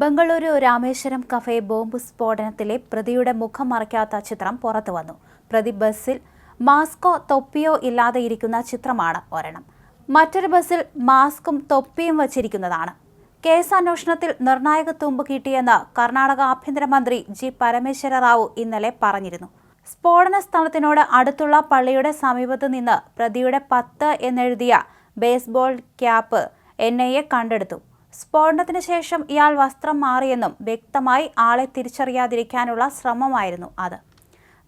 Bengaluru Rameshwaram cafe bomb സ്ഫോടനത്തിലെ പ്രതിയുടെ മുഖം മറയ്ക്കാത്ത ചിത്രം പുറത്തുവന്നു പ്രതി ബസ്സിൽ മാസ്കോ തൊപ്പിയോ ഇല്ലാതെ ഇരിക്കുന്ന ചിത്രമാണ് ഒരെണ്ണം. മറ്റൊരു ബസ്സിൽ മാസ്കും തൊപ്പിയും വച്ചിരിക്കുന്നതാണ്. കേസ് അന്വേഷണത്തിൽ നിർണായക തുമ്പ് കിട്ടിയെന്ന് കർണാടക ആഭ്യന്തരമന്ത്രി ജി പരമേശ്വര റാവു ഇന്നലെ പറഞ്ഞിരുന്നു. സ്ഫോടന സ്ഥലത്തിനോട് അടുത്തുള്ള പള്ളിയുടെ സമീപത്ത് നിന്ന് പ്രതിയുടെ പത്ത് എന്നെഴുതിയ baseball cap N I A കണ്ടെടുത്തു. സ്ഫോടനത്തിന് ശേഷം ഇയാൾ വസ്ത്രം മാറിയെന്നും വ്യക്തമായി ആളെ തിരിച്ചറിയാതിരിക്കാനുള്ള ശ്രമമായിരുന്നു അത്.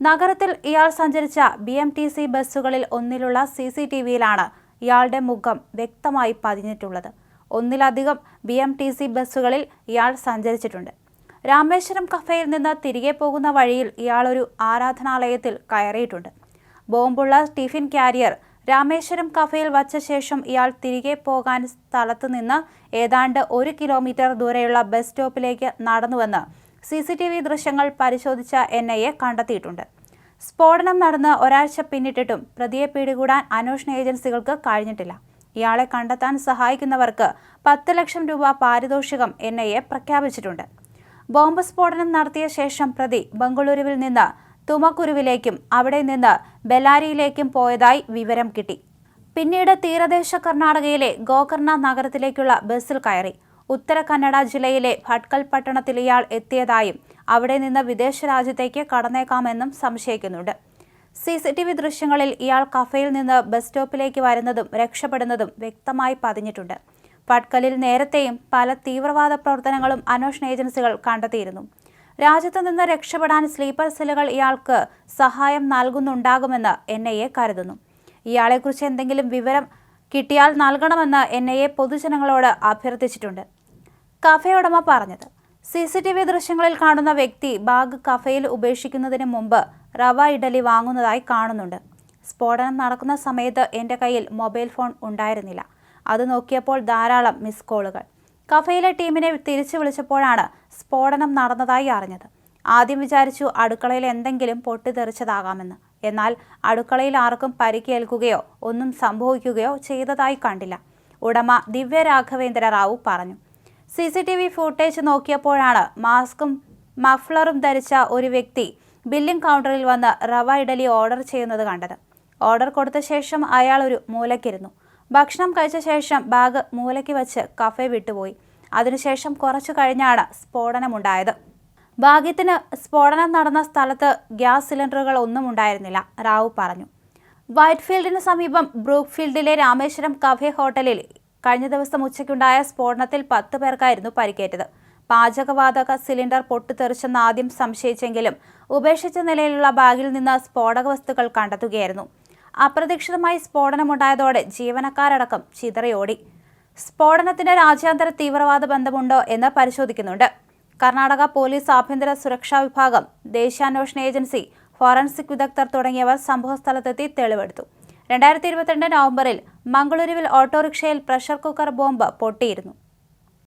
നഗരത്തിൽ ഇയാൾ സഞ്ചരിച്ച ബി എം ടി സി ബസ്സുകളിൽ ഒന്നിലുള്ള സി സി ടി വിയിലാണ് ഇയാളുടെ മുഖം വ്യക്തമായി പതിഞ്ഞിട്ടുള്ളത്. ഒന്നിലധികം ബി എം ടി സി ബസ്സുകളിൽ ഇയാൾ സഞ്ചരിച്ചിട്ടുണ്ട്. രാമേശ്വരം കഫേയിൽ നിന്ന് തിരികെ പോകുന്ന വഴിയിൽ ഇയാളൊരു ആരാധനാലയത്തിൽ കയറിയിട്ടുണ്ട്. ബോംബുള്ള ടിഫിൻ കാരിയർ രാമേശ്വരം കഫയിൽ വച്ച ശേഷം ഇയാൾ തിരികെ പോകാൻ സ്ഥലത്തു നിന്ന് ഏതാണ്ട് ഒരു കിലോമീറ്റർ ദൂരെയുള്ള ബസ് സ്റ്റോപ്പിലേക്ക് നടന്നുവെന്ന് സി സി ടി വി ദൃശ്യങ്ങൾ പരിശോധിച്ച എൻ ഐ എ കണ്ടെത്തിയിട്ടുണ്ട്. സ്ഫോടനം നടന്ന് ഒരാഴ്ച പിന്നിട്ടിട്ടും പ്രതിയെ പിടികൂടാൻ അന്വേഷണ ഏജൻസികൾക്ക് കഴിഞ്ഞിട്ടില്ല. ഇയാളെ കണ്ടെത്താൻ സഹായിക്കുന്നവർക്ക് പത്ത് ലക്ഷം രൂപ പാരിതോഷികം എൻ ഐ എ പ്രഖ്യാപിച്ചിട്ടുണ്ട്. ബോംബ് സ്ഫോടനം നടത്തിയ ശേഷം പ്രതി ബംഗളൂരുവിൽ നിന്ന് തുമക്കുരുവിലേക്കും അവിടെ നിന്ന് ബെലാരിയിലേക്കും പോയതായി വിവരം കിട്ടി. പിന്നീട് തീരദേശ കർണാടകയിലെ ഗോകർണ നഗരത്തിലേക്കുള്ള ബസ്സിൽ കയറി. ഉത്തര കന്നഡ ജില്ലയിലെ ഭട്കൽ പട്ടണത്തിൽ ഇയാൾ എത്തിയതായും അവിടെ നിന്ന് വിദേശ രാജ്യത്തേക്ക് കടന്നേക്കാമെന്നും സംശയിക്കുന്നുണ്ട്. സി സി ടി വി ദൃശ്യങ്ങളിൽ ഇയാൾ കഫയിൽ നിന്ന് ബസ് സ്റ്റോപ്പിലേക്ക് വരുന്നതും രക്ഷപ്പെടുന്നതും വ്യക്തമായി പതിഞ്ഞിട്ടുണ്ട്. ഭട്കലിൽ നേരത്തെയും പല തീവ്രവാദ പ്രവർത്തനങ്ങളും അന്വേഷണ ഏജൻസികൾ കണ്ടെത്തിയിരുന്നു. രാജ്യത്ത് നിന്ന് രക്ഷപ്പെടാൻ സ്ലീപ്പർ സെല്ലുകൾ ഇയാൾക്ക് സഹായം നൽകുന്നുണ്ടാകുമെന്ന് എൻ ഐ എ കരുതുന്നു. ഇയാളെക്കുറിച്ച് എന്തെങ്കിലും വിവരം കിട്ടിയാൽ നൽകണമെന്ന് എൻ ഐ എ പൊതുജനങ്ങളോട് അഭ്യർത്ഥിച്ചിട്ടുണ്ട്. കഫേ ഉടമ പറഞ്ഞത് സി സി ടി വി ദൃശ്യങ്ങളിൽ കാണുന്ന വ്യക്തി ബാഗ് കഫയിൽ ഉപേക്ഷിക്കുന്നതിന് മുമ്പ് റവ ഇഡലി വാങ്ങുന്നതായി കാണുന്നുണ്ട്. സ്ഫോടനം നടക്കുന്ന സമയത്ത് എന്റെ കയ്യിൽ മൊബൈൽ ഫോൺ ഉണ്ടായിരുന്നില്ല. അത് നോക്കിയപ്പോൾ ധാരാളം മിസ് കോളുകൾ. കഫയിലെ ടീമിനെ തിരിച്ചു വിളിച്ചപ്പോഴാണ് സ്ഫോടനം നടന്നതായി അറിഞ്ഞത്. ആദ്യം വിചാരിച്ചു അടുക്കളയിൽ എന്തെങ്കിലും പൊട്ടിത്തെറിച്ചതാകാമെന്ന്. എന്നാൽ അടുക്കളയിൽ ആർക്കും പരിക്കേൽക്കുകയോ ഒന്നും സംഭവിക്കുകയോ ചെയ്തതായി കണ്ടില്ല. ഉടമ ദിവ്യ രാഘവേന്ദ്ര റാവു പറഞ്ഞു. C C T V footage നോക്കിയപ്പോഴാണ് മാസ്കും മഫ്ലറും ധരിച്ച ഒരു വ്യക്തി ബില്ലിംഗ് കൗണ്ടറിൽ വന്ന് റവ ഇഡലി ഓർഡർ ചെയ്യുന്നത് കണ്ടത്. ഓർഡർ കൊടുത്ത ശേഷം അയാൾ ഒരു മൂലക്കിരുന്നു ഭക്ഷണം കഴിച്ച ശേഷം ബാഗ് മൂലയ്ക്ക് വെച്ച് കഫേ വിട്ടുപോയി. അതിനുശേഷം കുറച്ചു കഴിഞ്ഞാണ് സ്ഫോടനമുണ്ടായത്. ഭാഗ്യത്തിന് സ്ഫോടനം നടന്ന സ്ഥലത്ത് ഗ്യാസ് സിലിണ്ടറുകൾ ഒന്നും ഉണ്ടായിരുന്നില്ല റാവു പറഞ്ഞു. വൈറ്റ്ഫീൽഡിന് സമീപം ബ്രൂക്ക്ഫീൽഡിലെ രാമേശ്വരം കഫേ ഹോട്ടലിൽ കഴിഞ്ഞ ദിവസം ഉച്ചയ്ക്കുണ്ടായ സ്ഫോടനത്തിൽ പത്ത് പേർക്കായിരുന്നു പരിക്കേറ്റത്. പാചകവാതക സിലിണ്ടർ പൊട്ടിത്തെറിച്ചെന്ന് ആദ്യം സംശയിച്ചെങ്കിലും ഉപേക്ഷിച്ച നിലയിലുള്ള ബാഗിൽ നിന്ന് സ്ഫോടക വസ്തുക്കൾ കണ്ടെത്തുകയായിരുന്നു. അപ്രതീക്ഷിതമായി സ്ഫോടനമുണ്ടായതോടെ ജീവനക്കാരടക്കം ചിതറിയോടി. സ്ഫോടനത്തിന് രാജ്യാന്തര തീവ്രവാദ ബന്ധമുണ്ടോ എന്ന് പരിശോധിക്കുന്നുണ്ട്. കർണാടക പോലീസ് ആഭ്യന്തര സുരക്ഷാ വിഭാഗം ദേശീയാന്വേഷണ ഏജൻസി ഫോറൻസിക് വിദഗ്ധർ തുടങ്ങിയവർ സംഭവസ്ഥലത്തെത്തി തെളിവെടുത്തു. രണ്ടായിരത്തി ഇരുപത്തിരണ്ട് നവംബറിൽ മംഗളൂരുവിൽ ഓട്ടോറിക്ഷയിൽ പ്രഷർ കുക്കർ ബോംബ് പൊട്ടിയിരുന്നു.